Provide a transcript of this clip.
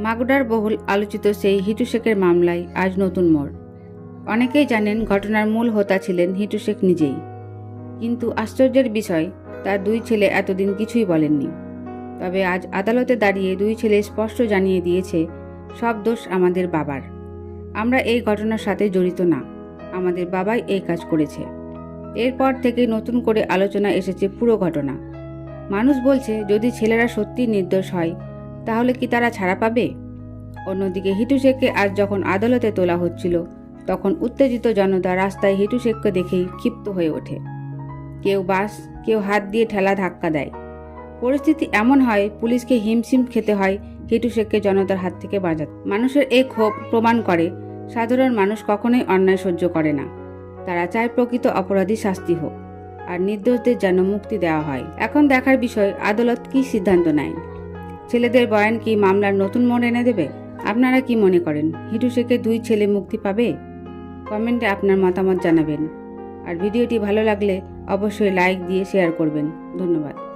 মাগুরার বহুল আলোচিত সেই হিটু শেখের মামলায় আজ নতুন মোড়। অনেকেই জানেন ঘটনার মূল হোতা ছিলেন হিটু শেখ নিজেই। কিন্তু আশ্চর্যের বিষয়, তার দুই ছেলে এতদিন কিছুই বলেননি। তবে আজ আদালতে দাঁড়িয়ে দুই ছেলে স্পষ্ট জানিয়ে দিয়েছে, সব দোষ আমাদের বাবার। আমরা এই ঘটনার সাথে জড়িত না, আমাদের বাবাই এই কাজ করেছে। এরপর থেকে নতুন করে আলোচনা এসেছে পুরো ঘটনা। মানুষ বলছে, যদি ছেলেরা সত্যি নির্দোষ হয় তাহলে কি তারা ছাড়া পাবে? অন্যদিকে হিটু শেখকে আজ যখন আদালতে তোলা হচ্ছিল, তখন উত্তেজিত জনতা রাস্তায় হিটু শেখকে দেখেই ক্ষিপ্ত হয়ে ওঠে। কেউ বাস কেউ হাত দিয়ে ঠেলা ধাক্কা দেয়। পরিস্থিতি এমন হয়, পুলিশকে হিমশিম খেতে হয় হিটু শেখকে জনতার হাত থেকে বাঁচাতে। মানুষের এই ক্ষোভ প্রমাণ করে, সাধারণ মানুষ কখনোই অন্যায় সহ্য করে না। তারা চায় প্রকৃত অপরাধী শাস্তি হোক, আর নির্দোষদের যেন মুক্তি দেওয়া হয়। এখন দেখার বিষয়, আদালত কী সিদ্ধান্ত নেয়? ছেলেদের বয়ান কি মামলার নতুন মোড় এনে দেবে? আপনারা কি মনে করেন? হিটু শেখে দুই ছেলে মুক্তি পাবে? কমেন্টে আপনার মতামত জানাবেন। আর ভিডিওটি ভালো লাগলে অবশ্যই লাইক দিয়ে শেয়ার করবেন। ধন্যবাদ।